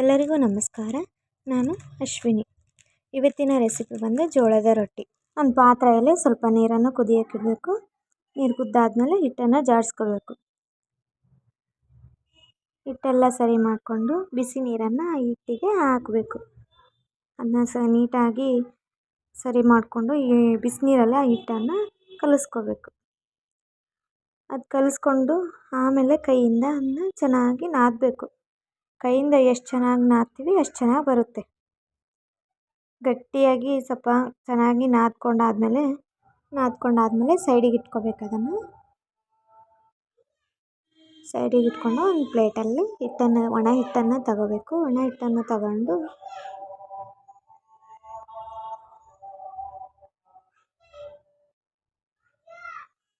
ಎಲ್ಲರಿಗೂ ನಮಸ್ಕಾರ. ನಾನು ಅಶ್ವಿನಿ. ಇವತ್ತಿನ ರೆಸಿಪಿ ಬಂದು ಜೋಳದ ರೊಟ್ಟಿ. ಒಂದು ಪಾತ್ರೆಯಲ್ಲಿ ಸ್ವಲ್ಪ ನೀರನ್ನು ಕುದಿಯೋಕ್ಕಿಡಬೇಕು ನೀರು ಕುದ್ದಾದಮೇಲೆ ಹಿಟ್ಟನ್ನು ಜಾಡಿಸ್ಕೋಬೇಕು ಹಿಟ್ಟೆಲ್ಲ ಸರಿ ಮಾಡಿಕೊಂಡು ಬಿಸಿ ನೀರನ್ನು ಹಿಟ್ಟಿಗೆ ಹಾಕಬೇಕು. ಅದನ್ನ ಸ ನೀಟಾಗಿ ಸರಿ ಮಾಡಿಕೊಂಡು ಈ ಬಿಸಿನೀರಲ್ಲೇ ಆ ಹಿಟ್ಟನ್ನು ಕಲಿಸ್ಕೋಬೇಕು ಅದು ಕಲಿಸ್ಕೊಂಡು ಆಮೇಲೆ ಕೈಯಿಂದ ಅದನ್ನ ಚೆನ್ನಾಗಿ ನಾದಬೇಕು. ಕೈಯಿಂದ ಎಷ್ಟು ಚೆನ್ನಾಗಿ ನಾದ್ತೀವಿ ಅಷ್ಟು ಚೆನ್ನಾಗಿ ಬರುತ್ತೆ. ಗಟ್ಟಿಯಾಗಿ ಸ್ವಲ್ಪ ಚೆನ್ನಾಗಿ ನಾದ್ಕೊಂಡಾದ್ಮೇಲೆ ನಾದ್ಕೊಂಡಾದ್ಮೇಲೆ ಸೈಡಿಗೆ ಇಟ್ಕೋಬೇಕು ಅದನ್ನು. ಸೈಡಿಗೆ ಇಟ್ಕೊಂಡು ಒಂದು ಪ್ಲೇಟಲ್ಲಿ ಹಿಟ್ಟನ್ನು, ಒಣ ಹಿಟ್ಟನ್ನು ತಗೋಬೇಕು. ಒಣ ಹಿಟ್ಟನ್ನು ತಗೊಂಡು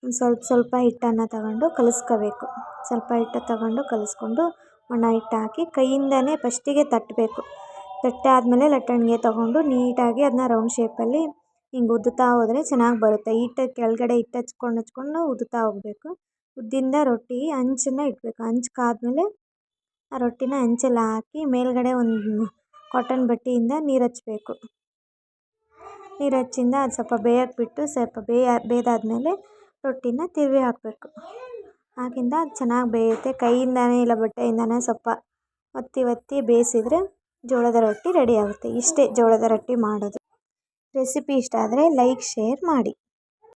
ಸ್ವಲ್ಪ ಸ್ವಲ್ಪ ಹಿಟ್ಟನ್ನು ತಗೊಂಡು ಕಲಿಸ್ಕೋಬೇಕು. ಸ್ವಲ್ಪ ಹಿಟ್ಟು ತಗೊಂಡು ಕಲಿಸ್ಕೊಂಡು ಒಣ ಹಿಟ್ಟು ಹಾಕಿ ಕೈಯಿಂದನೇ ಫಸ್ಟಿಗೆ ತಟ್ಟಬೇಕು. ತಟ್ಟಾದಮೇಲೆ ಲಟ್ಟಣಿಗೆ ತಗೊಂಡು ನೀಟಾಗಿ ಅದನ್ನ ರೌಂಡ್ ಶೇಪಲ್ಲಿ ಹಿಂಗೆ ಉದ್ದುತ್ತಾ ಹೋದರೆ ಚೆನ್ನಾಗಿ ಬರುತ್ತೆ. ಹಿಟ್ಟು ಕೆಳಗಡೆ ಹಿಟ್ಟು ಹಚ್ಕೊಂಡು ಹಚ್ಕೊಂಡು ಉದ್ದುತ್ತಾ ಹೋಗಬೇಕು. ಉದ್ದಿಂದ ರೊಟ್ಟಿ ಹಂಚನ್ನ ಇಡಬೇಕು ಹಂಚ್ಕಾದ್ಮೇಲೆ ಆ ರೊಟ್ಟಿನ ಹಂಚಲ್ಲಿ ಹಾಕಿ ಮೇಲ್ಗಡೆ ಒಂದು ಕಾಟನ್ ಬಟ್ಟೆಯಿಂದ ನೀರು ಹಚ್ಚಬೇಕು ನೀರು ಹಚ್ಚಿಂದ ಅದು ಸ್ವಲ್ಪ ಬೇಯಕ್ಕೆ ಬಿಟ್ಟು ಸ್ವಲ್ಪ ಬೇಯ ಬೇಯ್ದಾದ್ಮೇಲೆ ರೊಟ್ಟಿನ ತಿರುವಿ ಹಾಕಬೇಕು. ಆಗಿಂದ ಚೆನ್ನಾಗಿ ಬೇಯುತ್ತೆ. ಕೈಯಿಂದನೇ ಇಲ್ಲ, ಬಟ್ಟೆಯಿಂದನೇ ಸ್ವಲ್ಪ ಒತ್ತಿ ಒತ್ತಿ ಬೇಯಿಸಿದ್ರೆ ಜೋಳದ ರೊಟ್ಟಿ ರೆಡಿ ಆಗುತ್ತೆ. ಇಷ್ಟೇ ಜೋಳದ ರೊಟ್ಟಿ ಮಾಡೋದು. ರೆಸಿಪಿ ಇಷ್ಟ ಆದರೆ ಲೈಕ್, ಶೇರ್ ಮಾಡಿ.